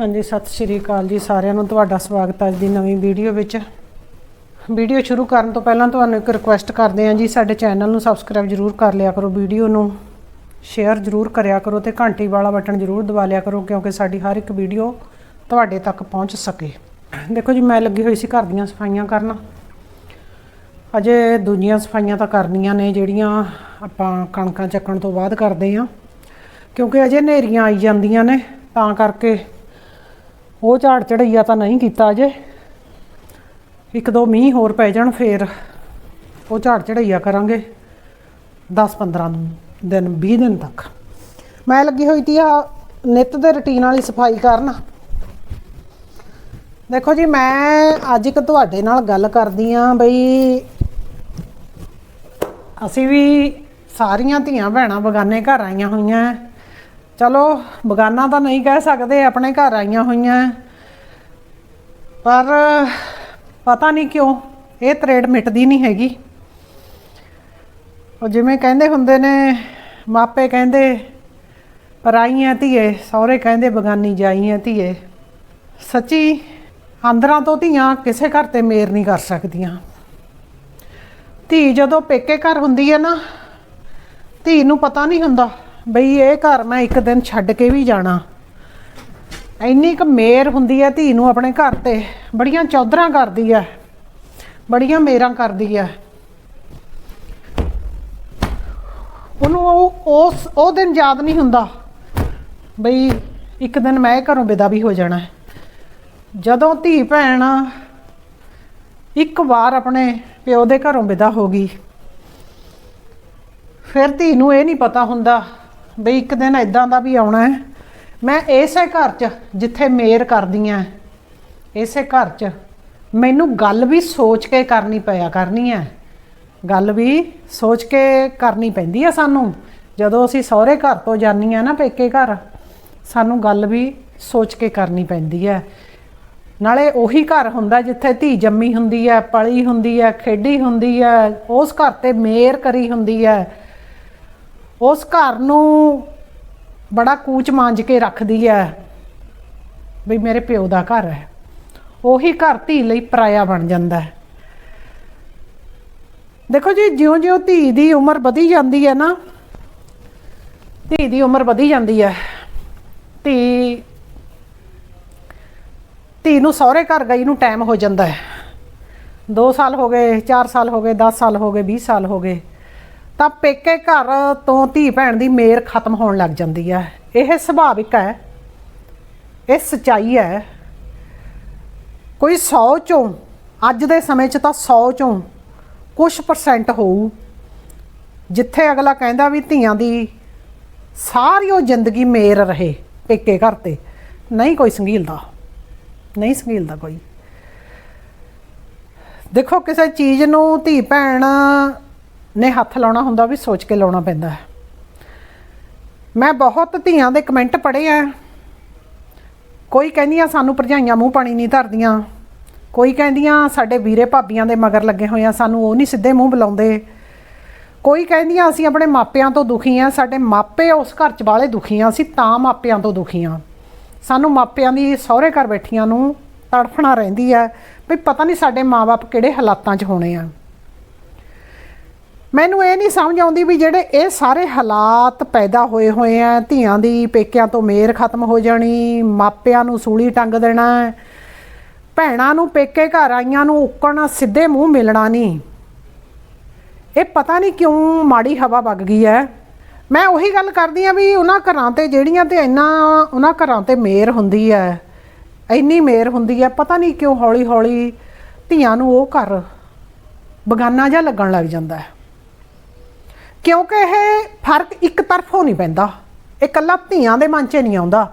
ਹਾਂਜੀ, ਸਤਿ ਸ਼੍ਰੀ ਅਕਾਲ ਜੀ ਸਾਰਿਆਂ ਨੂੰ। ਤੁਹਾਡਾ ਸਵਾਗਤ ਹੈ ਅੱਜ ਦੀ ਨਵੀਂ ਵੀਡੀਓ ਵਿੱਚ। ਵੀਡੀਓ ਸ਼ੁਰੂ ਕਰਨ ਤੋਂ ਪਹਿਲਾਂ ਤੁਹਾਨੂੰ ਇੱਕ ਰਿਕੁਐਸਟ ਕਰਦੇ ਹਾਂ ਜੀ, ਸਾਡੇ ਚੈਨਲ ਨੂੰ ਸਬਸਕ੍ਰਾਈਬ ਜਰੂਰ ਕਰ ਲਿਆ ਕਰੋ, ਵੀਡੀਓ ਨੂੰ ਸ਼ੇਅਰ ਜਰੂਰ ਕਰਿਆ ਕਰੋ ਤੇ ਘੰਟੀ ਵਾਲਾ ਬਟਨ ਜਰੂਰ ਦਬਾ ਲਿਆ ਕਰੋ, ਕਿਉਂਕਿ ਸਾਡੀ ਹਰ ਇੱਕ ਵੀਡੀਓ ਤੁਹਾਡੇ ਤੱਕ ਪਹੁੰਚ ਸਕੇ। ਦੇਖੋ ਜੀ, ਮੈਂ ਲੱਗੀ ਹੋਈ ਸੀ ਘਰ ਦੀਆਂ ਸਫਾਈਆਂ ਕਰਨਾ। ਅਜੇ ਦੂਜੀਆਂ ਸਫਾਈਆਂ ਤਾਂ ਕਰਨੀਆਂ ਨੇ, ਜਿਹੜੀਆਂ ਆਪਾਂ ਕਣਕਾਂ ਚੱਕਣ ਤੋਂ ਬਾਅਦ ਕਰਦੇ ਹਾਂ। ਕਿਉਂਕਿ ਅਜੇ ਹਨੇਰੀਆਂ ਆਈ ਜਾਂਦੀਆਂ ਨੇ, ਤਾਂ ਕਰਕੇ ਉਹ ਝਾੜ ਚੜਈਆ ਤਾਂ ਨਹੀਂ ਕੀਤਾ ਅਜੇ। ਇੱਕ ਦੋ ਮੀਂਹ ਹੋਰ ਪੈ ਜਾਣ, ਫੇਰ ਉਹ ਝਾੜ ਚੜਈਆ ਕਰਾਂਗੇ 10-15 ਦਿਨ 20 ਦਿਨ ਤੱਕ। ਮੈਂ ਲੱਗੀ ਹੋਈ ਤੀ ਆ ਨਿੱਤ ਦੇ ਰੁਟੀਨ ਵਾਲੀ ਸਫ਼ਾਈ ਕਰਨ। ਦੇਖੋ ਜੀ, ਮੈਂ ਅੱਜ ਇੱਕ ਤੁਹਾਡੇ ਨਾਲ ਗੱਲ ਕਰਦੀ ਆ ਬਈ ਅਸੀਂ ਵੀ ਸਾਰੀਆਂ ਧੀਆਂ ਭੈਣਾਂ ਬਗਾਨੇ ਘਰ ਆਈਆਂ ਹੋਈਆਂ। ਚਲੋ, ਬਗਾਨਾ ਤਾਂ ਨਹੀਂ ਕਹਿ ਸਕਦੇ, ਆਪਣੇ ਘਰ ਆਈਆਂ ਹੋਈਆਂ। ਪਰ, ਪਤਾ ਨਹੀਂ ਕਿਉਂ, ਇਹ ਤਰੇੜ ਮਿਟਦੀ ਨਹੀਂ ਹੈਗੀ। ਉਹ ਜਿਵੇਂ ਕਹਿੰਦੇ ਹੁੰਦੇ ਨੇ, ਮਾਪੇ ਕਹਿੰਦੇ, ਪਰਾਈਆਂ ਧੀਏ, ਸਹੁਰੇ ਕਹਿੰਦੇ, ਬਗਾਨੀ ਜਾਈਆਂ ਧੀਏ। ਸੱਚੀ ਅੰਦਰਾਂ ਤੋਂ ਧੀਆਂ ਕਿਸੇ ਘਰ ਤੇ ਮੇਰ ਨਹੀਂ ਕਰ ਸਕਦੀਆਂ। ਧੀ ਜਦੋਂ ਪੇਕੇ ਘਰ ਹੁੰਦੀ ਹੈ ਨਾ, ਧੀ ਨੂੰ ਪਤਾ ਨਹੀਂ ਹੁੰਦਾ। ਬਈ ਇਹ ਘਰ ਮੈਂ ਇੱਕ ਦਿਨ ਛੱਡ ਕੇ ਵੀ ਜਾਣਾ। ਇੰਨੀ ਕੁ ਮੇਰ ਹੁੰਦੀ ਹੈ ਧੀ ਨੂੰ ਆਪਣੇ ਘਰ ਤੇ। ਬੜੀਆਂ ਚੌਧਰਾਂ ਕਰਦੀ ਹੈ। ਬੜੀਆਂ ਮੇਰਾਂ ਕਰਦੀ ਹੈ। ਉਹਨੂੰ ਉਹ, ਉਸ, ਉਹ ਦਿਨ ਯਾਦ ਨਹੀਂ ਹੁੰਦਾ। ਬਈ ਇੱਕ ਦਿਨ ਮੈਂ ਇਹ ਘਰੋਂ ਵਿਦਾ ਵੀ ਹੋ ਜਾਣਾ। ਜਦੋਂ ਧੀ ਭੈਣ ਇੱਕ ਵਾਰ ਆਪਣੇ ਪਿਓ ਦੇ ਘਰੋਂ ਵਿਦਾ ਹੋ ਗਈ, ਫਿਰ ਧੀ ਨੂੰ ਇਹ ਨਹੀਂ ਪਤਾ ਹੁੰਦਾ ਬਈ ਇੱਕ ਦਿਨ ਇਦਾਂ ਦਾ ਵੀ ਆਉਣਾ ਹੈ। ਮੈਂ ਇਸੇ ਘਰ 'ਚ ਜਿੱਥੇ ਮੇਰ ਕਰਦੀਆਂ ਇਸੇ ਘਰ 'ਚ ਮੈਨੂੰ ਗੱਲ ਵੀ ਸੋਚ ਕੇ ਕਰਨੀ ਪਿਆ ਕਰਨੀ ਹੈ। ਗੱਲ ਵੀ ਸੋਚ ਕੇ ਕਰਨੀ ਪੈਂਦੀ ਹੈ ਸਾਨੂੰ। ਜਦੋਂ ਅਸੀਂ ਸਹੁਰੇ ਘਰ ਤੋਂ ਜਾਂਦੀਆਂ ਨਾ ਪੇਕੇ ਘਰ, ਸਾਨੂੰ ਗੱਲ ਵੀ ਸੋਚ ਕੇ ਕਰਨੀ ਪੈਂਦੀ ਹੈ। ਨਾਲੇ ਉਹੀ ਘਰ ਹੁੰਦਾ ਜਿੱਥੇ ਧੀ ਜੰਮੀ ਹੁੰਦੀ ਹੈ, ਪਲੀ ਹੁੰਦੀ ਹੈ, ਖੇਡੀ ਹੁੰਦੀ ਹੈ, ਉਸ ਘਰ ਤੇ ਮੇਰ ਕਰੀ ਹੁੰਦੀ ਹੈ। ਉਸ ਘਰ ਨੂੰ ਬੜਾ ਕੂਚ ਮਾਂਜ ਕੇ ਰੱਖਦੀ ਹੈ ਵੀ ਮੇਰੇ ਪਿਓ ਦਾ ਘਰ ਹੈ ਉਹੀ ਘਰ ਧੀ ਲਈ ਪਰਾਇਆ ਬਣ ਜਾਂਦਾ ਹੈ ਦੇਖੋ ਜੀ, ਜਿਉਂ-ਜਿਉਂ ਧੀ ਦੀ ਉਮਰ ਵਧੀ ਜਾਂਦੀ ਹੈ ਨਾ, ਧੀ ਦੀ ਉਮਰ ਵਧੀ ਜਾਂਦੀ ਹੈ ਧੀ ਧੀ ਨੂੰ ਸਹੁਰੇ ਘਰ ਗਈ ਨੂੰ ਟਾਈਮ ਹੋ ਜਾਂਦਾ ਹੈ 2 ਸਾਲ ਹੋ ਗਏ 4 ਸਾਲ ਹੋ ਗਏ 10 ਸਾਲ ਹੋ ਗਏ 20 ਸਾਲ ਹੋ ਗਏ। ਤਾਂ ਪੇਕੇ ਘਰ ਤੋਂ ਧੀ ਭੈਣ ਦੀ ਮੇਰ ਖਤਮ ਹੋਣ ਲੱਗ ਜਾਂਦੀ ਹੈ ਇਹ ਸੁਭਾਵਿਕ ਹੈ। ਇਹ ਸਚਾਈ ਹੈ। ਕੋਈ 100 ਚੋਂ, ਅੱਜ ਦੇ ਸਮੇਂ 'ਚ ਤਾਂ 100 ਚੋਂ ਕੁਝ ਪਰਸੈਂਟ ਹੋਊ। ਜਿੱਥੇ ਅਗਲਾ ਕਹਿੰਦਾ ਵੀ ਧੀਆਂ ਦੀ ਸਾਰੀ ਉਹ ਜ਼ਿੰਦਗੀ ਮੇਰ ਰਹੇ ਪੇਕੇ ਘਰ ਤੇ, ਨਹੀਂ ਕੋਈ ਸੰਗੀਲਦਾ। ਨਹੀਂ ਸੰਗੀਲਦਾ ਕੋਈ। ਦੇਖੋ, ਕਿਸੇ ਚੀਜ਼ ਨੂੰ ਧੀ ਭੈਣ ਨੇ ਹੱਥ ਲਾਉਣਾ ਹੁੰਦਾ ਵੀ ਸੋਚ ਕੇ ਲਾਉਣਾ ਪੈਂਦਾ ਹੈ। ਮੈਂ ਬਹੁਤ ਧੀਆਂ ਦੇ ਕਮੈਂਟ ਪੜ੍ਹੇ ਆ। ਕੋਈ ਕਹਿੰਦੀਆਂ, ਸਾਨੂੰ ਭਰਜਾਈਆਂ ਮੂੰਹ ਪਾਣੀ ਨਹੀਂ ਧਰਦੀਆਂ। ਕੋਈ ਕਹਿੰਦੀਆਂ, ਸਾਡੇ ਵੀਰੇ ਭਾਬੀਆਂ ਦੇ ਮਗਰ ਲੱਗੇ ਹੋਏ ਆ, ਸਾਨੂੰ ਉਹ ਨਹੀਂ ਸਿੱਧੇ ਮੂੰਹ ਬੁਲਾਉਂਦੇ। ਕੋਈ ਕਹਿੰਦੀਆਂ, ਅਸੀਂ ਆਪਣੇ ਮਾਪਿਆਂ ਤੋਂ ਦੁਖੀ ਆ, ਸਾਡੇ ਮਾਪੇ ਉਸ ਘਰ 'ਚ ਵਾਲੇ ਦੁਖੀ ਆ, ਅਸੀਂ ਤਾਂ ਮਾਪਿਆਂ ਤੋਂ ਦੁਖੀ ਆ। ਸਾਨੂੰ ਮਾਪਿਆਂ ਦੀ ਸਹੁਰੇ ਘਰ ਬੈਠੀਆਂ ਨੂੰ ਤੜਫਣਾ ਰਹਿੰਦੀ ਹੈ ਵੀ ਪਤਾ ਨਹੀਂ ਸਾਡੇ ਮਾਪੇ ਕਿਹੜੇ ਹਾਲਾਤਾਂ 'ਚ ਹੋਣੇ ਆ। ਮੈਨੂੰ ਇਹ ਨਹੀਂ ਸਮਝ ਆਉਂਦੀ ਵੀ ਜਿਹੜੇ ਇਹ ਸਾਰੇ ਹਾਲਾਤ ਪੈਦਾ ਹੋਏ ਹੋਏ ਆ, ਧੀਆਂ ਦੀ ਪੇਕਿਆਂ ਤੋਂ ਮੇਰ ਖਤਮ ਹੋ ਜਾਣੀ, ਮਾਪਿਆਂ ਨੂੰ ਸੂਲੀ ਟੰਗ ਦੇਣਾ, ਭੈਣਾਂ ਨੂੰ ਪੇਕੇ ਘਰ ਆਈਆਂ ਨੂੰ ਉੱਕਣ ਸਿੱਧੇ ਮੂੰਹ ਮਿਲਣਾ ਨਹੀਂ। ਇਹ ਪਤਾ ਨਹੀਂ ਕਿਉਂ ਮਾੜੀ ਹਵਾ ਵਗ ਗਈ ਹੈ। ਮੈਂ ਉਹੀ ਗੱਲ ਕਰਦੀ ਆ ਵੀ ਉਹਨਾਂ ਘਰਾਂ ਤੇ ਜਿਹੜੀਆਂ ਤੇ ਇੰਨਾ, ਉਹਨਾਂ ਘਰਾਂ ਤੇ ਮੇਰ ਹੁੰਦੀ ਹੈ, ਇੰਨੀ ਮੇਰ ਹੁੰਦੀ ਹੈ, ਪਤਾ ਨਹੀਂ ਕਿਉਂ ਹੌਲੀ ਹੌਲੀ ਧੀਆਂ ਨੂੰ ਉਹ ਘਰ ਬਗਾਨਾ ਜਿਹਾ ਲੱਗਣ ਲੱਗ ਜਾਂਦਾ ਹੈ। ਕਿਉਂਕਿ ਇਹ ਫ਼ਰਕ ਇੱਕ ਤਰਫੋਂ ਨਹੀਂ ਪੈਂਦਾ। ਇਹ ਕੱਲਾ ਧੀਆਂ ਦੇ ਮਨ 'ਚ ਨਹੀਂ ਆਉਂਦਾ।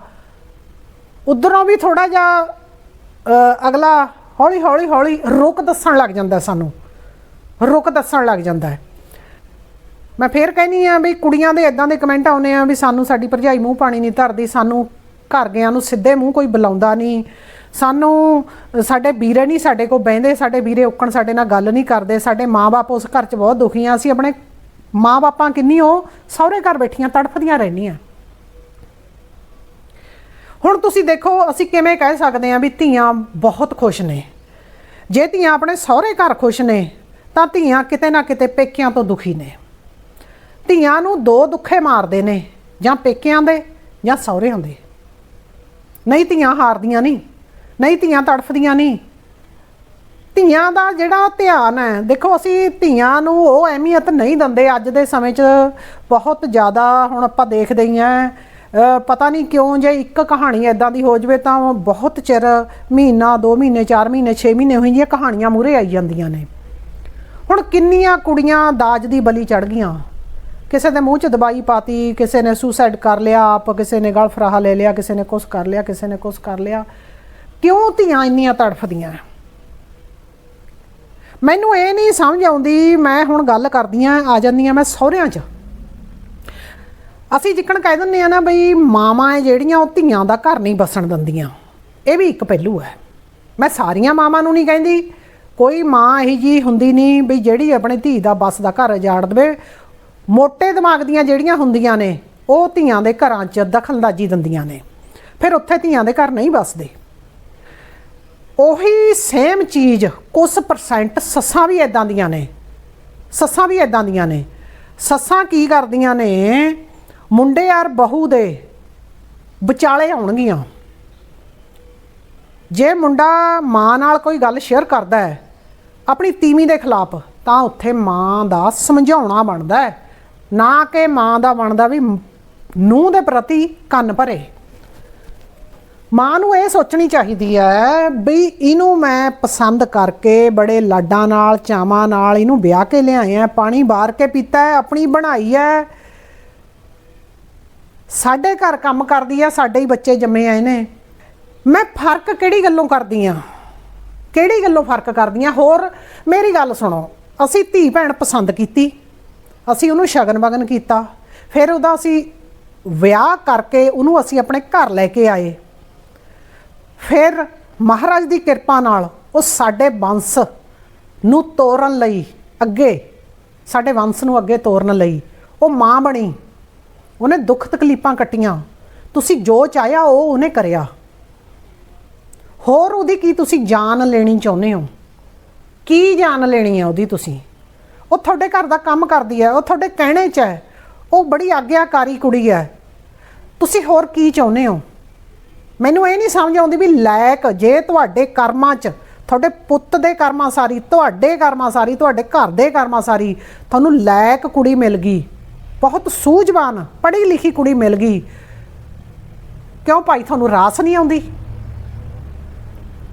ਉਧਰੋਂ ਵੀ ਥੋੜਾ ਜਿਹਾ ਅਗਲਾ ਹੌਲੀ ਹੌਲੀ ਹੌਲੀ ਰੁਕ ਦੱਸਣ ਲੱਗ ਜਾਂਦਾ ਸਾਨੂੰ। ਰੁਕ ਦੱਸਣ ਲੱਗ ਜਾਂਦਾ ਹੈ। ਮੈਂ ਫੇਰ ਕਹਿੰਨੀ ਆ ਵੀ ਕੁੜੀਆਂ ਦੇ ਇਦਾਂ ਦੇ ਕਮੈਂਟ ਆਉਨੇ ਆ ਵੀ ਸਾਨੂੰ ਸਾਡੀ ਭਰਜਾਈ ਮੂੰਹ ਪਾਣੀ ਨਹੀਂ ਧਰਦੀ, ਸਾਨੂੰ ਘਰ ਗਿਆਂ ਨੂੰ ਸਿੱਧੇ ਮੂੰਹ ਕੋਈ ਬੁਲਾਉਂਦਾ ਨਹੀਂ। ਸਾਨੂੰ ਸਾਡੇ ਵੀਰੇ ਨਹੀਂ ਸਾਡੇ ਕੋਲ ਬਹਿੰਦੇ, ਸਾਡੇ ਵੀਰੇ ਉੱਕਣ ਸਾਡੇ ਨਾਲ ਗੱਲ ਨਹੀਂ ਕਰਦੇ, ਸਾਡੇ ਮਾਪੇ ਉਸ ਘਰ 'ਚ ਬਹੁਤ ਦੁਖੀ ਆ। ਅਸੀਂ ਆਪਣੇ ਮਾਂ ਬਾਪਾਂ ਕਿੰਨੀ ਉਹ ਸਹੁਰੇ ਘਰ ਬੈਠੀਆਂ, ਤੜਫਦੀਆਂ ਰਹਿੰਦੀਆਂ। ਹੁਣ ਤੁਸੀਂ ਦੇਖੋ, ਅਸੀਂ ਕਿਵੇਂ ਕਹਿ ਸਕਦੇ ਹਾਂ ਵੀ ਧੀਆਂ ਬਹੁਤ ਖੁਸ਼ ਨੇ। ਜੇ ਧੀਆਂ ਆਪਣੇ ਸਹੁਰੇ ਘਰ ਖੁਸ਼ ਨੇ, ਤਾਂ ਧੀਆਂ ਕਿਤੇ ਨਾ ਕਿਤੇ ਪੇਕਿਆਂ ਤੋਂ ਦੁਖੀ ਨੇ। ਧੀਆਂ ਨੂੰ ਦੋ ਦੁੱਖੇ ਮਾਰਦੇ ਨੇ, ਜਾਂ ਪੇਕਿਆਂ ਦੇ, ਜਾਂ ਸਹੁਰਿਆਂ ਦੇ। ਨਹੀਂ ਧੀਆਂ ਹਾਰਦੀਆਂ ਨਹੀਂ ਨਹੀਂ ਧੀਆਂ ਤੜਫਦੀਆਂ ਨਹੀਂ ਧੀਆਂ ਦਾ ਜਿਹੜਾ ਧਿਆਨ ਹੈ, ਦੇਖੋ ਅਸੀਂ ਧੀਆਂ ਨੂੰ ਉਹ ਅਹਿਮੀਅਤ ਨਹੀਂ ਦਿੰਦੇ, ਅੱਜ ਦੇ ਸਮੇਂ 'ਚ ਬਹੁਤ ਜ਼ਿਆਦਾ ਹੁਣ ਆਪਾਂ ਦੇਖਦੇ ਹੀ ਆ ਪਤਾ ਨਹੀਂ ਕਿਉਂ ਜੇ ਇੱਕ ਕਹਾਣੀ ਐਦਾਂ ਦੀ ਹੋ ਜਵੇ ਤਾਂ ਬਹੁਤ ਚਿਰ, ਮਹੀਨਾ 2 ਮਹੀਨੇ 4 ਮਹੀਨੇ 6 ਮਹੀਨੇ ਹੋਈ ਜੀਆਂ ਕਹਾਣੀਆਂ ਮੂਰੇ ਆਈ ਜਾਂਦੀਆਂ ਨੇ। ਹੁਣ ਕਿੰਨੀਆਂ ਕੁੜੀਆਂ ਦਾਜ ਦੀ ਬਲੀ ਚੜ ਗਈਆਂ। ਕਿਸੇ ਦੇ ਮੂੰਹ 'ਚ ਦਵਾਈ ਪਾਤੀ, ਕਿਸੇ ਨੇ ਸੁਸਾਈਡ ਕਰ ਲਿਆ ਆਪ, ਕਿਸੇ ਨੇ ਗਲ ਫਰਾਹਾ ਲੈ ਲਿਆ, ਕਿਸੇ ਨੇ ਕੁਛ ਕਰ ਲਿਆ, ਕਿਸੇ ਨੇ ਕੁਛ ਕਰ ਲਿਆ। ਕਿਉਂ ਧੀਆਂ ਇੰਨੀਆਂ ਤੜਫਦੀਆਂ? ਮੈਨੂੰ ਇਹ ਨਹੀਂ ਸਮਝ ਆਉਂਦੀ, ਮੈਂ ਹੁਣ ਗੱਲ ਕਰਦੀ ਆ ਆ ਜਾਂਦੀਆਂ ਮੈਂ ਸਹੁਰਿਆਂ 'ਚ। ਅਸੀਂ ਜਿੱਕਣ ਕਹਿ ਦਿੰਦੇ ਆ ਨਾ ਬਈ ਮਾਵਾਂ ਹੈ ਜਿਹੜੀਆਂ ਉਹ ਧੀਆਂ ਦਾ ਘਰ ਨਹੀਂ ਬਸਣ ਦਿੰਦੀਆਂ। ਇਹ ਵੀ ਇੱਕ ਪਹਿਲੂ ਹੈ ਮੈਂ ਸਾਰੀਆਂ ਮਾਵਾਂ ਨੂੰ ਨਹੀਂ ਕਹਿੰਦੀ, ਕੋਈ ਮਾਂ ਇਹੀ ਜੀ ਹੁੰਦੀ ਨਹੀਂ ਵੀ ਜਿਹੜੀ ਆਪਣੀ ਧੀ ਦਾ ਬਸ ਦਾ ਘਰ ਉਜਾੜ ਦੇਵੇ। ਮੋਟੇ ਦਿਮਾਗ ਦੀਆਂ ਜਿਹੜੀਆਂ ਹੁੰਦੀਆਂ ਨੇ, ਉਹ ਧੀਆਂ ਦੇ ਘਰਾਂ 'ਚ ਦਖਲਅੰਦਾਜ਼ੀ ਦਿੰਦੀਆਂ ਨੇ। ਫਿਰ ਉੱਥੇ ਧੀਆਂ ਦੇ ਘਰ ਨਹੀਂ ਬਸਦੇ ਉਹੀ ਸੇਮ ਚੀਜ਼ ਕੁਝ ਪਰਸੈਂਟ ਸੱਸਾਂ ਵੀ ਇਦਾਂ ਦੀਆਂ ਨੇ। ਸੱਸਾਂ ਵੀ ਇਦਾਂ ਦੀਆਂ ਨੇ। ਸੱਸਾਂ ਕੀ ਕਰਦੀਆਂ ਨੇ, ਮੁੰਡੇ ਯਾਰ ਬਹੂ ਦੇ ਵਿਚਾਲੇ ਆਉਣਗੀਆਂ। ਜੇ ਮੁੰਡਾ ਮਾਂ ਨਾਲ ਕੋਈ ਗੱਲ ਸ਼ੇਅਰ ਕਰਦਾ ਹੈ, ਆਪਣੀ ਤੀਵੀਂ ਦੇ ਖਿਲਾਫ, ਤਾਂ ਉੱਥੇ ਮਾਂ ਦਾ ਸਮਝਾਉਣਾ ਬਣਦਾ ਹੈ। ਨਾ ਕਿ ਮਾਂ ਦਾ ਬਣਦਾ ਵੀ ਨੂੰਹ ਦੇ ਪ੍ਰਤੀ ਕੰਨ ਭਰੇ। ਮਾਂ ਨੂੰ ਇਹ ਸੋਚਣੀ ਚਾਹੀਦੀ ਹੈ ਵੀ ਇਹਨੂੰ ਮੈਂ ਪਸੰਦ ਕਰਕੇ ਬੜੇ ਲਾਡਾਂ ਨਾਲ, ਚਾਵਾਂ ਨਾਲ ਇਹਨੂੰ ਵਿਆਹ ਕੇ ਲਿਆਇਆ ਪਾਣੀ ਬਾਹਰ ਕੇ ਪੀਤਾ ਹੈ, ਆਪਣੀ ਬਣਾਈ ਹੈ। ਸਾਡੇ ਘਰ ਕੰਮ ਕਰਦੀ ਆ, ਸਾਡੇ ਹੀ ਬੱਚੇ ਜੰਮੇ ਆਏ ਨੇ ਮੈਂ ਫ਼ਰਕ ਕਿਹੜੀ ਗੱਲੋਂ ਕਰਦੀ ਆ? ਕਿਹੜੀ ਗੱਲੋਂ ਫ਼ਰਕ ਕਰਦੀ ਆ? ਹੋਰ ਮੇਰੀ ਗੱਲ ਸੁਣੋ, ਅਸੀਂ ਧੀ ਭੈਣ ਪਸੰਦ ਕੀਤੀ। ਅਸੀਂ ਉਹਨੂੰ ਸ਼ਗਨ ਵਗਨ ਕੀਤਾ। ਫਿਰ ਉਹਦਾ ਅਸੀਂ ਵਿਆਹ ਕਰਕੇ ਉਹਨੂੰ ਅਸੀਂ ਆਪਣੇ ਘਰ ਲੈ ਕੇ ਆਏ। ਫਿਰ ਮਹਾਰਾਜ ਦੀ ਕਿਰਪਾ ਨਾਲ ਉਹ ਸਾਡੇ ਵੰਸ਼ ਨੂੰ ਤੋਰਨ ਲਈ ਅੱਗੇ, ਸਾਡੇ ਵੰਸ਼ ਨੂੰ ਅੱਗੇ ਤੋਰਨ ਲਈ ਉਹ ਮਾਂ ਬਣੀ। ਉਹਨੇ ਦੁੱਖ ਤਕਲੀਫਾਂ ਕੱਟੀਆਂ। ਤੁਸੀਂ ਜੋ ਚਾਹਿਆ ਉਹ ਉਹਨੇ ਕਰਿਆ। ਹੋਰ ਉਹਦੀ ਕੀ ਤੁਸੀਂ ਜਾਨ ਲੈਣੀ ਚਾਹੁੰਦੇ ਹੋ? ਕੀ ਜਾਨ ਲੈਣੀ ਹੈ ਉਹਦੀ ਤੁਸੀਂ? ਉਹ ਤੁਹਾਡੇ ਘਰ ਦਾ ਕੰਮ ਕਰਦੀ ਹੈ, ਉਹ ਤੁਹਾਡੇ ਕਹਿਣੇ 'ਚ ਹੈ। ਉਹ ਬੜੀ ਆਗਿਆਕਾਰੀ ਕੁੜੀ ਹੈ। ਤੁਸੀਂ ਹੋਰ ਕੀ ਚਾਹੁੰਦੇ ਹੋ? ਮੈਨੂੰ ਇਹ ਨਹੀਂ ਸਮਝ ਆਉਂਦੀ ਵੀ ਲਾਇਕ ਜੇ ਤੁਹਾਡੇ ਕਰਮਾਂ 'ਚ, ਤੁਹਾਡੇ ਪੁੱਤ ਦੇ ਕਰਮਾਂ ਸਾਰੀ, ਤੁਹਾਡੇ ਕਰਮਾਂ ਸਾਰੀ, ਤੁਹਾਡੇ ਘਰ ਦੇ ਕਰਮਾਂ ਸਾਰੀ, ਤੁਹਾਨੂੰ ਲਾਇਕ ਕੁੜੀ ਮਿਲ ਗਈ। ਬਹੁਤ ਸੂਝਵਾਨ, ਪੜ੍ਹੀ ਲਿਖੀ ਕੁੜੀ ਮਿਲ ਗਈ। ਕਿਉਂ ਭਾਈ ਤੁਹਾਨੂੰ ਰਾਸ ਨਹੀਂ ਆਉਂਦੀ?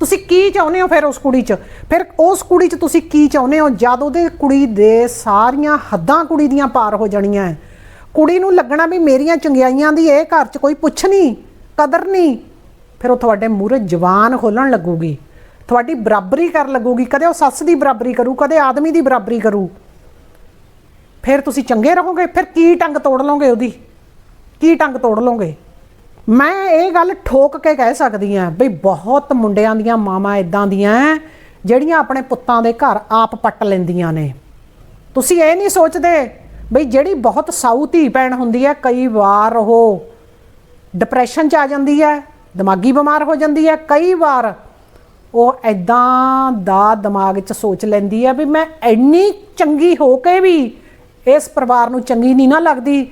ਤੁਸੀਂ ਕੀ ਚਾਹੁੰਦੇ ਹੋ ਫਿਰ ਉਸ ਕੁੜੀ 'ਚ? ਫਿਰ ਉਸ ਕੁੜੀ 'ਚ ਤੁਸੀਂ ਕੀ ਚਾਹੁੰਦੇ ਹੋ ਜਦ ਉਹਦੇ ਕੁੜੀ ਦੇ ਸਾਰੀਆਂ ਹੱਦਾਂ ਕੁੜੀ ਦੀਆਂ ਪਾਰ ਹੋ ਜਾਣੀਆਂ ਕੁੜੀ ਨੂੰ ਲੱਗਣਾ ਵੀ ਮੇਰੀਆਂ ਚੰਗਿਆਈਆਂ ਦੀ ਇਹ ਘਰ 'ਚ ਕੋਈ ਪੁੱਛ ਨਹੀਂ, ਕਦਰ ਨਹੀਂ। ਫਿਰ ਉਹ ਤੁਹਾਡੇ ਮੂਹਰੇ ਜਵਾਨ ਖੋਲਣ ਲੱਗੂਗੀ। ਤੁਹਾਡੀ ਬਰਾਬਰੀ ਕਰਨ ਲੱਗੂਗੀ। ਕਦੇ ਉਹ ਸੱਸ ਦੀ ਬਰਾਬਰੀ ਕਰੂ, ਕਦੇ ਆਦਮੀ ਦੀ ਬਰਾਬਰੀ ਕਰੂ। ਫਿਰ ਤੁਸੀਂ ਚੰਗੇ ਰਹੋਗੇ, ਫਿਰ ਕੀ ਟੰਗ ਤੋੜ ਲਓਗੇ ਉਹਦੀ? ਕੀ ਟੰਗ ਤੋੜ ਲਓਗੇ? ਮੈਂ ਇਹ ਗੱਲ ਠੋਕ ਕੇ ਕਹਿ ਸਕਦੀ ਆ ਬਈ ਬਹੁਤ ਮੁੰਡਿਆਂ ਦੀਆਂ ਮਾਵਾਂ ਇਦਾਂ ਦੀਆਂ ਜਿਹੜੀਆਂ ਆਪਣੇ ਪੁੱਤਾਂ ਦੇ ਘਰ ਆਪ ਪੱਟ ਲੈਂਦੀਆਂ ਨੇ। ਤੁਸੀਂ ਇਹ ਨਹੀਂ ਸੋਚਦੇ ਬਈ ਜਿਹੜੀ ਬਹੁਤ ਸਾਊ ਧੀ ਭੈਣ ਹੁੰਦੀ ਹੈ, ਕਈ ਵਾਰ ਉਹ ਡਿਪਰੈਸ਼ਨ 'ਚ ਆ ਜਾਂਦੀ ਹੈ ਦਿਮਾਗੀ ਬਿਮਾਰ ਹੋ ਜਾਂਦੀ ਹੈ। ਕਈ ਵਾਰ ਉਹ ਐਦਾਂ ਦਾ ਦਿਮਾਗ 'ਚ ਸੋਚ ਲੈਂਦੀ ਹੈ ਵੀ ਮੈਂ ਇੰਨੀ ਚੰਗੀ ਹੋ ਕੇ ਵੀ ਇਸ ਪਰਿਵਾਰ ਨੂੰ ਚੰਗੀ ਨਹੀਂ ਨਾ ਲੱਗਦੀ।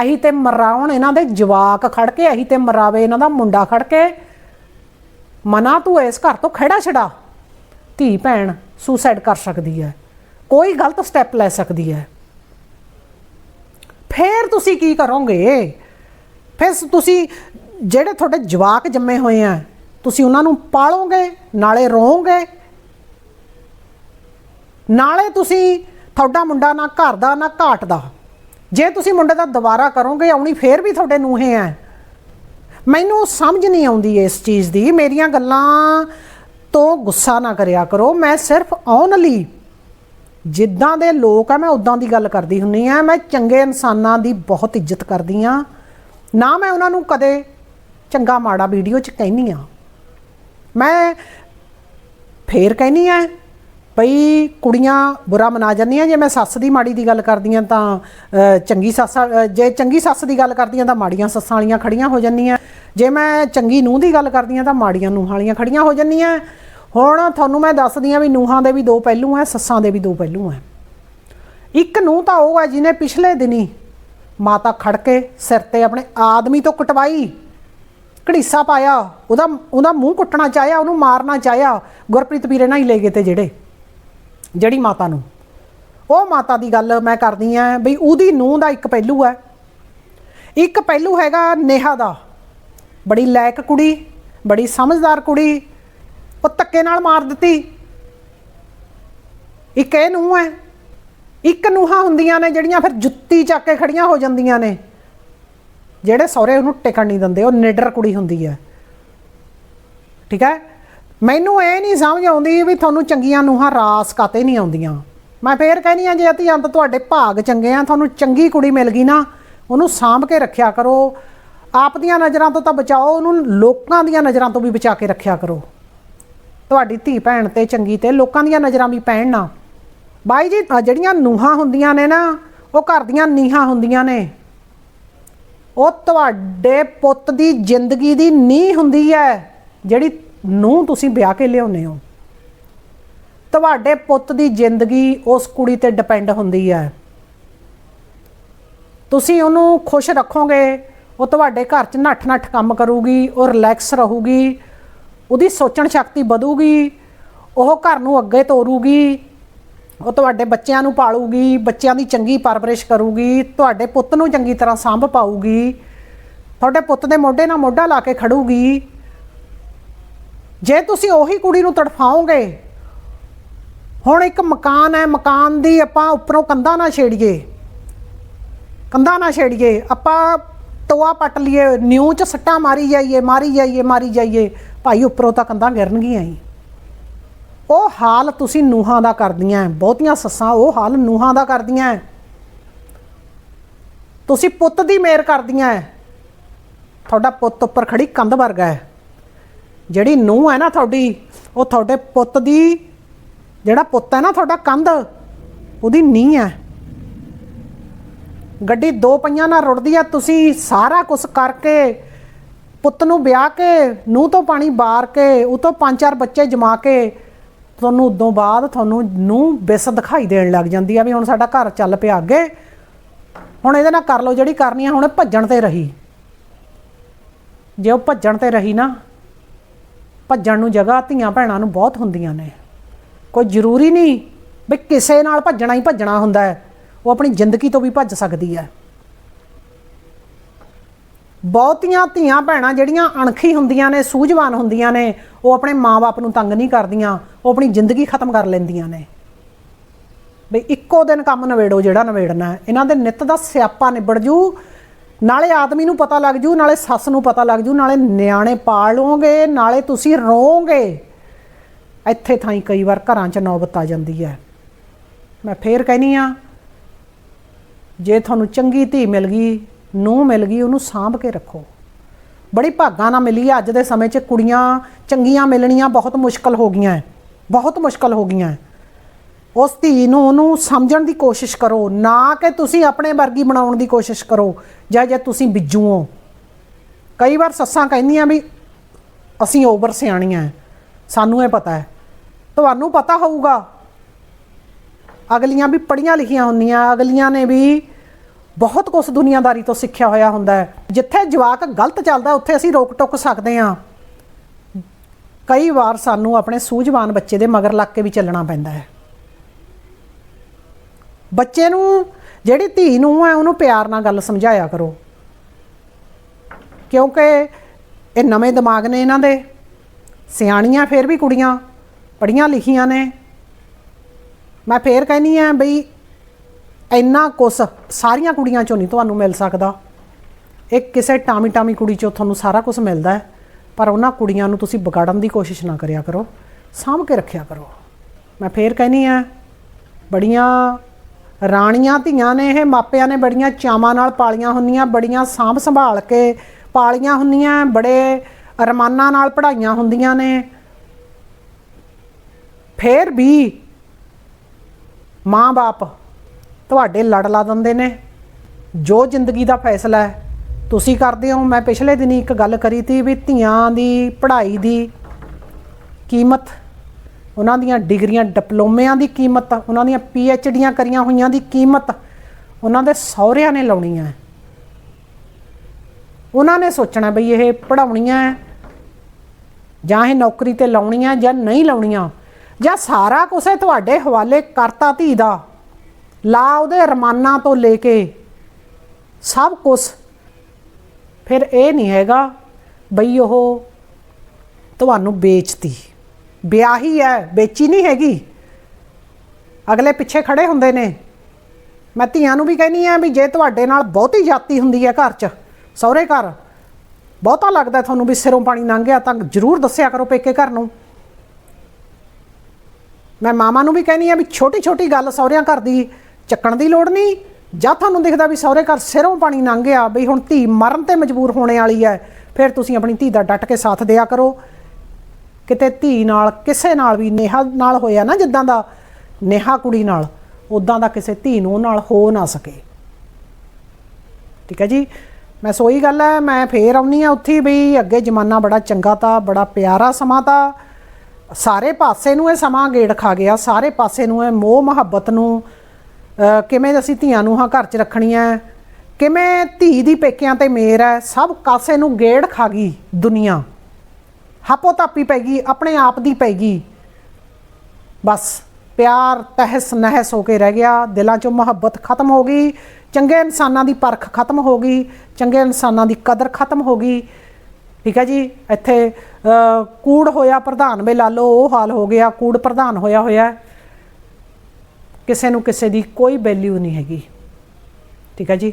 ਅਹੀ ਤੇ ਮਰਾਉਣ ਇਹਨਾਂ ਦੇ ਜਵਾਕ ਖੜ ਕੇ, ਅਹੀ ਤੇ ਮਰਾਵੇ ਇਹਨਾਂ ਦਾ ਮੁੰਡਾ ਖੜ ਕੇ, ਮਨਾ ਤੂੰ ਇਸ ਘਰ ਤੋਂ ਖੜਾ ਛੜਾ ਧੀ ਭੈਣ ਸੁਸਾਈਡ ਕਰ ਸਕਦੀ ਹੈ। ਕੋਈ ਗਲਤ ਸਟੈਪ ਲੈ ਸਕਦੀ ਹੈ। ਫੇਰ ਤੁਸੀਂ ਕੀ ਕਰੋਗੇ? ਫਿਰ ਤੁਸੀਂ ਜਿਹੜੇ ਤੁਹਾਡੇ ਜਵਾਕ ਜੰਮੇ ਹੋਏ ਆ, ਤੁਸੀਂ ਉਹਨਾਂ ਨੂੰ ਪਾਲੋਗੇ, ਨਾਲੇ ਰੋਵੋਗੇ ਨਾਲੇ ਤੁਸੀਂ ਤੁਹਾਡਾ ਮੁੰਡਾ ਨਾ ਘਰ ਦਾ, ਨਾ ਘਾਟ ਦਾ। ਜੇ ਤੁਸੀਂ ਮੁੰਡੇ ਦਾ ਦੁਬਾਰਾ ਕਰੋਗੇ, ਆਉਣੀ ਫੇਰ ਵੀ ਤੁਹਾਡੇ ਨੂੰਹੇ ਆ। ਮੈਨੂੰ ਸਮਝ ਨਹੀਂ ਆਉਂਦੀ ਇਸ ਚੀਜ਼ ਦੀ। ਮੇਰੀਆਂ ਗੱਲਾਂ ਤੋਂ ਗੁੱਸਾ ਨਾ ਕਰਿਆ ਕਰੋ। ਮੈਂ ਸਿਰਫ ਓਨਲੀ ਜਿੱਦਾਂ ਦੇ ਲੋਕ ਆ, ਮੈਂ ਉਦਾਂ ਦੀ ਗੱਲ ਕਰਦੀ ਹੁੰਨੀ ਆ। ਮੈਂ ਚੰਗੇ ਇਨਸਾਨਾਂ ਦੀ ਬਹੁਤ ਇੱਜ਼ਤ ਕਰਦੀ ਆ। ਨਾ ਮੈਂ ਉਹਨਾਂ ਨੂੰ ਕਦੇ ਚੰਗਾ ਮਾੜਾ ਵੀਡੀਓ 'ਚ ਕਹਿਨੀ ਆ। ਮੈਂ ਫੇਰ ਕਹਿਨੀ ਆ ਭਈ ਕੁੜੀਆਂ ਬੁਰਾ ਮਨਾ ਜਾਂਦੀਆਂ, ਜੇ ਮੈਂ ਸੱਸ ਦੀ ਮਾੜੀ ਦੀ ਗੱਲ ਕਰਦੀਆਂ ਤਾਂ ਚੰਗੀ ਸੱਸ ਜੇ ਚੰਗੀ ਸੱਸ ਦੀ ਗੱਲ ਕਰਦੀਆਂ ਤਾਂ ਮਾੜੀਆਂ ਸੱਸਾਂ ਵਾਲੀਆਂ ਖੜੀਆਂ ਹੋ ਜਾਂਦੀਆਂ। ਜੇ ਮੈਂ ਚੰਗੀ ਨੂੰਹ ਦੀ ਗੱਲ ਕਰਦੀਆਂ ਤਾਂ ਮਾੜੀਆਂ ਨੂੰਹਾਂ ਵਾਲੀਆਂ ਖੜੀਆਂ ਹੋ ਜਾਂਦੀਆਂ। ਹੁਣ ਤੁਹਾਨੂੰ ਮੈਂ ਦੱਸਦੀ ਆ ਵੀ ਨੂੰਹਾਂ ਦੇ ਵੀ ਦੋ ਪਹਿਲੂ ਐ ਸੱਸਾਂ ਦੇ ਵੀ ਦੋ ਪਹਿਲੂ ਐ ਇੱਕ ਨੂੰ ਤਾਂ ਉਹ ਹੈ ਜਿਹਨੇ ਪਿਛਲੇ ਦਿਨੀ ਮਾਤਾ ਖੜ ਕੇ ਸਿਰ ਤੇ ਆਪਣੇ ਆਦਮੀ ਤੋਂ ਕਟਵਾਈ। ਘੜੀਸਾ ਪਾਇਆ, ਉਹਦਾ ਉਹਦਾ ਮੂੰਹ ਕੁੱਟਣਾ ਚਾਹਿਆ, ਉਹਨੂੰ ਮਾਰਨਾ ਚਾਹਿਆ, ਗੁਰਪ੍ਰੀਤ ਵੀਰੇ ਨਾਲ ਹੀ ਲੈ ਗਏ ਤੇ ਜਿਹੜੇ, ਜਿਹੜੀ ਮਾਤਾ ਨੂੰ। ਉਹ ਮਾਤਾ ਦੀ ਗੱਲ ਮੈਂ ਕਰਦੀ ਆ ਬਈ ਉਹਦੀ ਨੂੰਹ ਦਾ ਇੱਕ ਪਹਿਲੂ ਹੈ। ਇੱਕ ਪਹਿਲੂ ਹੈਗਾ ਨੇਹਾ ਦਾ। ਬੜੀ ਲਾਇਕ ਕੁੜੀ, ਬੜੀ ਸਮਝਦਾਰ ਕੁੜੀ, ਉਹ ਧੱਕੇ ਨਾਲ ਮਾਰ ਦਿੱਤੀ। ਇੱਕ ਇਹ ਨੂੰਹ ਹੈ। ਇੱਕ ਨੂੰਹਾਂ ਹੁੰਦੀਆਂ ਨੇ ਜਿਹੜੀਆਂ ਫਿਰ ਜੁੱਤੀ ਚੱਕ ਕੇ ਖੜੀਆਂ ਹੋ ਜਾਂਦੀਆਂ ਨੇ। ਜਿਹੜੇ ਸਹੁਰੇ ਉਹਨੂੰ ਟਿਕਣ ਨਹੀਂ ਦਿੰਦੇ, ਉਹ ਨਿਡਰ ਕੁੜੀ ਹੁੰਦੀ ਹੈ। ਠੀਕ ਹੈ? ਮੈਨੂੰ ਇਹ ਨਹੀਂ ਸਮਝ ਆਉਂਦੀ ਵੀ ਤੁਹਾਨੂੰ ਚੰਗੀਆਂ ਨੂੰਹਾਂ ਰਾਸ ਕਾਤੇ ਨਹੀਂ ਆਉਂਦੀਆਂ। ਮੈਂ ਫੇਰ ਕਹਿੰਦੀ ਆ ਜੇ ਅਤੀ ਅੰਤ ਤੁਹਾਡੇ ਭਾਗ ਚੰਗੇ ਆ, ਤੁਹਾਨੂੰ ਚੰਗੀ ਕੁੜੀ ਮਿਲ ਗਈ ਨਾ, ਉਹਨੂੰ ਸਾਂਭ ਕੇ ਰੱਖਿਆ ਕਰੋ। ਆਪ ਦੀਆਂ ਨਜ਼ਰਾਂ ਤੋਂ ਤਾਂ ਬਚਾਓ, ਉਹਨੂੰ ਲੋਕਾਂ ਦੀਆਂ ਨਜ਼ਰਾਂ ਤੋਂ ਵੀ ਬਚਾ ਕੇ ਰੱਖਿਆ ਕਰੋ। ਤੁਹਾਡੀ ਧੀ ਭੈਣ ਤੇ ਚੰਗੀ ਤੇ ਲੋਕਾਂ ਦੀਆਂ ਨਜ਼ਰਾਂ ਵੀ ਪੈਣ ਨਾ। ਬਾਈ ਜੀ ਜਿਹੜੀਆਂ ਨੂਹਾਂ ਹੁੰਦੀਆਂ ਨੇ ਨਾ, ਉਹ ਘਰ ਦੀਆਂ ਨੀਹਾਂ ਹੁੰਦੀਆਂ ਨੇ। ਉਹ ਤੁਹਾਡੇ ਪੁੱਤ ਦੀ ਜ਼ਿੰਦਗੀ ਦੀ ਨੀਂਹ ਹੁੰਦੀ ਹੈ, ਜਿਹੜੀ ਨੂੰ ਤੁਸੀਂ ਵਿਆਹ ਕੇ ਲਿਆਉਂਦੇ ਹੋ। ਤੁਹਾਡੇ ਪੁੱਤ ਦੀ ਜ਼ਿੰਦਗੀ ਉਸ ਕੁੜੀ ਤੇ ਡਿਪੈਂਡ ਹੁੰਦੀ ਹੈ। ਤੁਸੀਂ ਉਹਨੂੰ ਖੁਸ਼ ਰੱਖੋਗੇ, ਉਹ ਤੁਹਾਡੇ ਘਰ 'ਚ ਨੱਠ-ਨੱਠ ਕੰਮ ਕਰੂਗੀ, ਉਹ ਰਿਲੈਕਸ ਰਹੂਗੀ, ਉਹਦੀ ਸੋਚਣ ਸ਼ਕਤੀ ਵਧੂਗੀ, ਉਹ ਘਰ ਨੂੰ ਅੱਗੇ ਤੋਰੂਗੀ ਉਹ ਤੁਹਾਡੇ ਬੱਚਿਆਂ ਨੂੰ ਪਾਲੂਗੀ, ਬੱਚਿਆਂ ਦੀ ਚੰਗੀ ਪਰਵਰਿਸ਼ ਕਰੂਗੀ, ਤੁਹਾਡੇ ਪੁੱਤ ਨੂੰ ਚੰਗੀ ਤਰ੍ਹਾਂ ਸੰਭ ਪਾਊਗੀ, ਤੁਹਾਡੇ ਪੁੱਤ ਦੇ ਮੋਢੇ ਨਾਲ ਮੋਢਾ ਲਾ ਕੇ ਖੜੂਗੀ। ਜੇ ਤੁਸੀਂ ਉਹੀ ਕੁੜੀ ਨੂੰ ਤੜਫਾਓਗੇ ਹੁਣ ਇੱਕ ਮਕਾਨ ਹੈ, ਮਕਾਨ ਦੀ ਆਪਾਂ ਉੱਪਰੋਂ ਕੰਧਾਂ ਨਾ ਛੇੜੀਏ। ਕੰਧਾਂ ਨਾ ਛੇੜੀਏ, ਆਪਾਂ ਟੋਆ ਪੱਟ ਲਈਏ, ਨਿਊ ਚ ਸੱਟਾਂ ਮਾਰੀ ਜਾਈਏ ਮਾਰੀ ਜਾਈਏ ਮਾਰੀ ਜਾਈਏ, ਭਾਈ ਉੱਪਰੋਂ ਤਾਂ ਕੰਧਾਂ ਗਿਰਨਗੀਆਂ ਹੀ ਉਹ ਹਾਲ ਤੁਸੀਂ ਨੂਹਾਂ ਦਾ ਕਰਦੀਆਂ ਬਹੁਤੀਆਂ ਸੱਸਾਂ ਉਹ ਹਾਲ ਨੂਹਾਂ ਦਾ ਕਰਦੀਆਂ ਤੁਸੀਂ ਪੁੱਤ ਦੀ ਮੇਰ ਕਰਦੀਆਂ ਤੁਹਾਡਾ ਪੁੱਤ ਉੱਪਰ ਖੜੀ ਕੰਧ ਵਰਗਾ ਹੈ ਜਿਹੜੀ ਨੂੰਹ ਹੈ ਨਾ ਤੁਹਾਡੀ, ਉਹ ਤੁਹਾਡੇ ਪੁੱਤ ਦੀ, ਜਿਹੜਾ ਪੁੱਤ ਹੈ ਨਾ ਤੁਹਾਡਾ ਕੰਧ, ਉਹਦੀ ਨੀਂਹ ਹੈ ਗੱਡੀ ਦੋ ਪਈਆਂ ਨਾਲ ਰੁੜਦੀ ਆ ਤੁਸੀਂ ਸਾਰਾ ਕੁਝ ਕਰਕੇ, ਪੁੱਤ ਨੂੰ ਵਿਆਹ ਕੇ, ਨੂੰਹ ਤੋਂ ਪਾਣੀ ਬਾਰ ਕੇ ਉਹ ਤੋਂ ਪੰਜ ਚਾਰ ਬੱਚੇ ਜਮਾ ਕੇ ਤੁਹਾਨੂੰ ਉਦੋਂ ਬਾਅਦ ਤੁਹਾਨੂੰ ਨੂੰ ਬਿਸ ਦਿਖਾਈ ਦੇਣ ਲੱਗ ਜਾਂਦੀ ਆ ਵੀ ਹੁਣ ਸਾਡਾ ਘਰ ਚੱਲ ਪਿਆ ਅੱਗੇ। ਹੁਣ ਇਹਦੇ ਨਾਲ ਕਰ ਲਓ ਜਿਹੜੀ ਕਰਨੀ ਆ, ਹੁਣ ਭੱਜਣ ਤੇ ਰਹੀ। ਜੇ ਉਹ ਭੱਜਣ ਤੇ ਰਹੀ ਨਾ, ਭੱਜਣ ਨੂੰ ਜਗ੍ਹਾ ਧੀਆਂ ਭੈਣਾਂ ਨੂੰ ਬਹੁਤ ਹੁੰਦੀਆਂ ਨੇ। ਕੋਈ ਜ਼ਰੂਰੀ ਨਹੀਂ ਵੀ ਕਿਸੇ ਨਾਲ ਭੱਜਣਾ ਹੀ ਭੱਜਣਾ ਹੁੰਦਾ ਹੈ। ਉਹ ਆਪਣੀ ਜ਼ਿੰਦਗੀ ਤੋਂ ਵੀ ਭੱਜ ਸਕਦੀ ਹੈ। ਬਹੁਤੀਆਂ ਧੀਆਂ ਭੈਣਾਂ ਜਿਹੜੀਆਂ ਅਣਖੀ ਹੁੰਦੀਆਂ ਨੇ, ਸੂਝਵਾਨ ਹੁੰਦੀਆਂ ਨੇ, ਉਹ ਆਪਣੇ ਮਾਪੇ ਨੂੰ ਤੰਗ ਨਹੀਂ ਕਰਦੀਆਂ, ਉਹ ਆਪਣੀ ਜ਼ਿੰਦਗੀ ਖਤਮ ਕਰ ਲੈਂਦੀਆਂ ਨੇ। ਬਈ ਇੱਕੋ ਦਿਨ ਕੰਮ ਨਵੇੜੋ ਜਿਹੜਾ ਨਵੇੜਨਾ ਇਹਨਾਂ ਦੇ ਨਿੱਤ ਦਾ ਸਿਆਪਾ ਨਿਬੜ ਜੂ, ਨਾਲੇ ਆਦਮੀ ਨੂੰ ਪਤਾ ਲੱਗ ਜੂ, ਨਾਲੇ ਸੱਸ ਨੂੰ ਪਤਾ ਲੱਗ ਜੂ, ਨਾਲੇ ਨਿਆਣੇ ਪਾਲ ਲਓਗੇ ਨਾਲੇ ਤੁਸੀਂ ਰੋਓਗੇ ਇੱਥੇ ਥਾਈ ਕਈ ਵਾਰ ਘਰਾਂ 'ਚ ਨੌਬਤ ਆ ਜਾਂਦੀ ਹੈ। ਮੈਂ ਫੇਰ ਕਹਿਨੀ ਆ, ਜੇ ਤੁਹਾਨੂੰ ਚੰਗੀ ਧੀ ਮਿਲ ਗਈ ਨੂੰ ਮਿਲ ਗਈ, ਉਹਨੂੰ ਸਾਂਭ ਕੇ ਰੱਖੋ। ਬੜੀ ਭਾਗਾਂ ਨਾਲ ਮਿਲੀ ਅੱਜ ਦੇ ਸਮੇਂ 'ਚ ਕੁੜੀਆਂ ਚੰਗੀਆਂ ਮਿਲਣੀਆਂ ਬਹੁਤ ਮੁਸ਼ਕਲ ਹੋ ਗਈਆਂ ਹੈ ਬਹੁਤ ਮੁਸ਼ਕਲ ਹੋ ਗਈਆਂ ਹੈ ਉਸ ਧੀ ਨੂੰ, ਉਹਨੂੰ ਸਮਝਣ ਦੀ ਕੋਸ਼ਿਸ਼ ਕਰੋ, ਨਾ ਕਿ ਤੁਸੀਂ ਆਪਣੇ ਵਰਗੀ ਬਣਾਉਣ ਦੀ ਕੋਸ਼ਿਸ਼ ਕਰੋ, ਜਾਂ ਜੇ ਤੁਸੀਂ ਬਿੱਜੂ ਹੋ। ਕਈ ਵਾਰ ਸੱਸਾਂ ਕਹਿੰਦੀਆਂ ਵੀ, ਅਸੀਂ ਓਵਰ ਸਿਆਣੀਆਂ ਸਾਨੂੰ ਇਹ ਪਤਾ ਹੈ ਤੁਹਾਨੂੰ ਪਤਾ ਹੋਊਗਾ। ਅਗਲੀਆਂ ਵੀ ਪੜੀਆਂ ਲਿਖੀਆਂ ਹੁੰਦੀਆਂ, ਅਗਲੀਆਂ ਨੇ ਵੀ ਬਹੁਤ ਕੁਝ ਦੁਨੀਆਦਾਰੀ ਤੋਂ ਸਿੱਖਿਆ ਹੋਇਆ ਹੁੰਦਾ ਹੈ। ਜਿੱਥੇ ਜਵਾਕ ਗਲਤ ਚੱਲਦਾ, ਉੱਥੇ ਅਸੀਂ ਰੋਕ ਟੋਕ ਸਕਦੇ ਹਾਂ। ਕਈ ਵਾਰ ਸਾਨੂੰ ਆਪਣੇ ਸੂਝਵਾਨ ਬੱਚੇ ਦੇ ਮਗਰ ਲੱਗ ਕੇ ਵੀ ਚੱਲਣਾ ਪੈਂਦਾ ਹੈ। ਬੱਚੇ ਨੂੰ, ਜਿਹੜੀ ਧੀ ਨੂੰ ਹੈ, ਉਹਨੂੰ ਪਿਆਰ ਨਾਲ ਗੱਲ ਸਮਝਾਇਆ ਕਰੋ। ਕਿਉਂਕਿ ਇਹ ਨਵੇਂ ਦਿਮਾਗ ਨੇ ਇਹਨਾਂ ਦੇ। ਸਿਆਣੀਆਂ ਫੇਰ ਵੀ ਕੁੜੀਆਂ ਪੜੀਆਂ ਲਿਖੀਆਂ ਨੇ। ਮੈਂ ਫੇਰ ਕਹਿੰਨੀ ਆ ਬਈ ਇੰਨਾ ਕੁਛ ਸਾਰੀਆਂ ਕੁੜੀਆਂ ਚੋਂ ਨਹੀਂ ਤੁਹਾਨੂੰ ਮਿਲ ਸਕਦਾ। ਇੱਕ ਕਿਸੇ ਟਾਮੀ ਟਾਮੀ ਕੁੜੀ ਚੋਂ ਤੁਹਾਨੂੰ ਸਾਰਾ ਕੁਝ ਮਿਲਦਾ ਹੈ, ਪਰ ਉਹਨਾਂ ਕੁੜੀਆਂ ਨੂੰ ਤੁਸੀਂ ਵਿਗਾੜਨ ਦੀ ਕੋਸ਼ਿਸ਼ ਨਾ ਕਰਿਆ ਕਰੋ, ਸਾਂਭ ਕੇ ਰੱਖਿਆ ਕਰੋ। ਮੈਂ ਫੇਰ ਕਹਿੰਨੀ ਆ, ਬੜੀਆਂ ਰਾਣੀਆਂ ਧੀਆਂ ਨੇ ਇਹ, ਮਾਪਿਆਂ ਨੇ ਬੜੀਆਂ ਚਾਵਾਂ ਨਾਲ ਪਾਲੀਆਂ ਹੁੰਦੀਆਂ, ਬੜੀਆਂ ਸਾਂਭ ਸੰਭਾਲ ਕੇ ਪਾਲੀਆਂ ਹੁੰਦੀਆਂ, ਬੜੇ ਅਰਮਾਨਾਂ ਨਾਲ ਪੜ੍ਹਾਈਆਂ ਹੁੰਦੀਆਂ ਨੇ। ਫੇਰ ਵੀ ਮਾਂ-ਬਾਪ ਤੁਹਾਡੇ ਲੜ ਲਾ ਦਿੰਦੇ ਨੇ। ਜੋ ਜ਼ਿੰਦਗੀ ਦਾ ਫੈਸਲਾ ਹੈ, ਤੁਸੀਂ ਕਰਦੇ ਹੋ। ਮੈਂ ਪਿਛਲੇ ਦਿਨੀ ਇੱਕ ਗੱਲ ਕਰੀ ਤੀ ਵੀ ਧੀਆਂ ਦੀ ਪੜ੍ਹਾਈ ਦੀ ਕੀਮਤ, ਉਹਨਾਂ ਦੀਆਂ ਡਿਗਰੀਆਂ, ਡਿਪਲੋਮਿਆਂ ਦੀ ਕੀਮਤ, ਉਹਨਾਂ ਦੀਆਂ ਪੀ ਐਚ ਡੀਆਂ ਕਰੀਆਂ ਹੋਈਆਂ ਦੀ ਕੀਮਤ ਉਹਨਾਂ ਦੇ ਸਹੁਰਿਆਂ ਨੇ ਲਾਉਣੀ ਹੈ। ਉਹਨਾਂ ਨੇ ਸੋਚਣਾ ਬਈ ਇਹ ਪੜਾਉਣੀਆਂ ਹੈ ਜਾਂ ਇਹ ਨੌਕਰੀ ਤੇ ਲਾਉਣੀਆਂ ਜਾਂ ਨਹੀਂ ਲਾਉਣੀਆਂ ਜਾਂ ਸਾਰਾ ਕੁਝ ਤੁਹਾਡੇ ਹਵਾਲੇ ਕਰਤਾ ਧੀ ਦਾ। ਲਾ ਉਹਦੇ ਰਮਾਨਾਂ ਤੋਂ ਲੈ ਕੇ ਸਭ ਕੁਝ ਫਿਰ ਇਹ ਨਹੀਂ ਹੈਗਾ ਬਈ ਉਹ ਤੁਹਾਨੂੰ ਵੇਚਤੀ। ਵਿਆਹੀ ਹੈ, ਵੇਚੀ ਨਹੀਂ ਹੈਗੀ। ਅਗਲੇ ਪਿੱਛੇ ਖੜੇ ਹੁੰਦੇ ਨੇ। ਮੈਂ ਧੀਆਂ ਨੂੰ ਵੀ ਕਹਿੰਨੀ ਆ ਵੀ ਜੇ ਤੁਹਾਡੇ ਨਾਲ ਬਹੁਤੀ ਜਾਤੀ ਹੁੰਦੀ ਹੈ ਘਰ 'ਚ, ਸਹੁਰੇ ਘਰ, ਬਹੁਤਾ ਲੱਗਦਾ ਤੁਹਾਨੂੰ ਵੀ ਸਿਰੋਂ ਪਾਣੀ ਲੰਘਿਆ ਤਾਂ ਜ਼ਰੂਰ ਦੱਸਿਆ ਕਰੋ ਪੇਕੇ ਘਰ ਨੂੰ। ਮੈਂ ਮਾਮਾ ਨੂੰ ਵੀ ਕਹਿੰਨੀ ਆ ਵੀ ਛੋਟੀ ਛੋਟੀ ਗੱਲ ਸਹੁਰਿਆਂ ਘਰ ਦੀ ਚੱਕਣ ਦੀ ਲੋੜ ਨਹੀਂ। ਜਾਂ ਤੁਹਾਨੂੰ ਦਿਖਦਾ ਵੀ ਸਹੁਰੇ ਘਰ ਸਿਰੋਂ ਪਾਣੀ ਲੰਘ ਗਿਆ ਵੀ ਹੁਣ ਧੀ ਮਰਨ ਤੇ ਮਜਬੂਰ ਹੋਣੇ ਵਾਲੀ ਹੈ ਫਿਰ ਤੁਸੀਂ ਆਪਣੀ ਧੀ ਦਾ ਡਟ ਕੇ ਸਾਥ ਦਿਆ ਕਰੋ। ਕਿਤੇ ਧੀ ਨਾਲ, ਕਿਸੇ ਨਾਲ ਵੀ ਨੇਹਾ ਨਾਲ ਹੋਇਆ ਨਾ ਜਿੱਦਾਂ ਦਾ, ਨੇਹਾ ਕੁੜੀ ਨਾਲ ਉਦਾਂ ਦਾ ਕਿਸੇ ਧੀ ਨੂੰ ਉਹ ਨਾਲ ਹੋ ਨਾ ਸਕੇ। ਠੀਕ ਹੈ ਜੀ? ਮੈਂ ਸੋਈ ਗੱਲ ਹੈ ਮੈਂ ਫੇਰ ਆਉਣੀ ਆ ਉੱਥੇ ਬਈ ਅੱਗੇ ਜ਼ਮਾਨਾ ਬੜਾ ਚੰਗਾ ਤਾਂ, ਬੜਾ ਪਿਆਰਾ ਸਮਾਂ ਤਾਂ। ਸਾਰੇ ਪਾਸੇ ਨੂੰ ਇਹ ਸਮਾਂ ਗੇੜ ਖਾ ਗਿਆ, ਸਾਰੇ ਪਾਸੇ ਨੂੰ ਇਹ ਮੋਹ ਮੁਹੱਬਤ ਨੂੰ ਕਿਵੇਂ ਅਸੀਂ ਧੀਆਂ ਨੂੰ ਹਾਂ ਘਰ 'ਚ ਰੱਖਣੀਆਂ ਕਿਵੇਂ ਧੀ ਦੀ ਪੇਕਿਆਂ ਤੇ ਮੇਰ ਹੈ ਸਭ ਕਾਸੇ ਨੂੰ ਗੇੜ ਖਾ ਗਈ ਦੁਨੀਆ। ਹਾਪੋ ਤਾਪੀ ਪੈ ਗਈ, ਆਪਣੇ ਆਪ ਦੀ ਪੈ ਗਈ। ਬਸ, ਪਿਆਰ, ਤਹਿਸ, ਨਹਿਸ ਹੋ ਕੇ ਰਹਿ ਗਿਆ। ਦਿਲਾਂ 'ਚੋਂ ਮੁਹੱਬਤ ਖਤਮ ਹੋ ਗਈ। ਚੰਗੇ ਇਨਸਾਨਾਂ ਦੀ ਪਰਖ ਖਤਮ ਹੋ ਗਈ। ਚੰਗੇ ਇਨਸਾਨਾਂ ਦੀ ਕਦਰ ਖਤਮ ਹੋ ਗਈ। ਠੀਕ ਹੈ ਜੀ? ਇੱਥੇ ਕੂੜ ਹੋਇਆ ਪ੍ਰਧਾਨ ਵੇ ਲਾ ਲਓ, ਉਹ ਹਾਲ ਹੋ ਗਿਆ। ਕੂੜ ਪ੍ਰਧਾਨ ਹੋਇਆ ਹੋਇਆ ਕਿਸੇ ਨੂੰ ਕਿਸੇ ਦੀ ਕੋਈ ਵੈਲਿਊ ਨਹੀਂ ਹੈਗੀ। ਠੀਕ ਹੈ ਜੀ?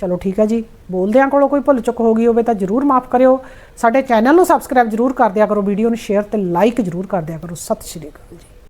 ਚਲੋ ਠੀਕ ਹੈ ਜੀ। ਬੋਲਦਿਆਂ ਕੋਲੋਂ ਕੋਈ ਭੁੱਲ ਚੁੱਕ ਹੋ ਗਈ ਹੋਵੇ ਤਾਂ ਜਰੂਰ ਮਾਫ ਕਰਿਓ। ਸਾਡੇ ਚੈਨਲ ਨੂੰ ਸਬਸਕ੍ਰਾਈਬ ਜਰੂਰ ਕਰ ਦਿਆ ਕਰੋ। ਵੀਡੀਓ ਨੂੰ ਸ਼ੇਅਰ ਤੇ ਲਾਈਕ ਜਰੂਰ ਕਰ ਦਿਆ ਕਰੋ। ਸਤਿ ਸ਼੍ਰੀ ਅਕਾਲ ਜੀ।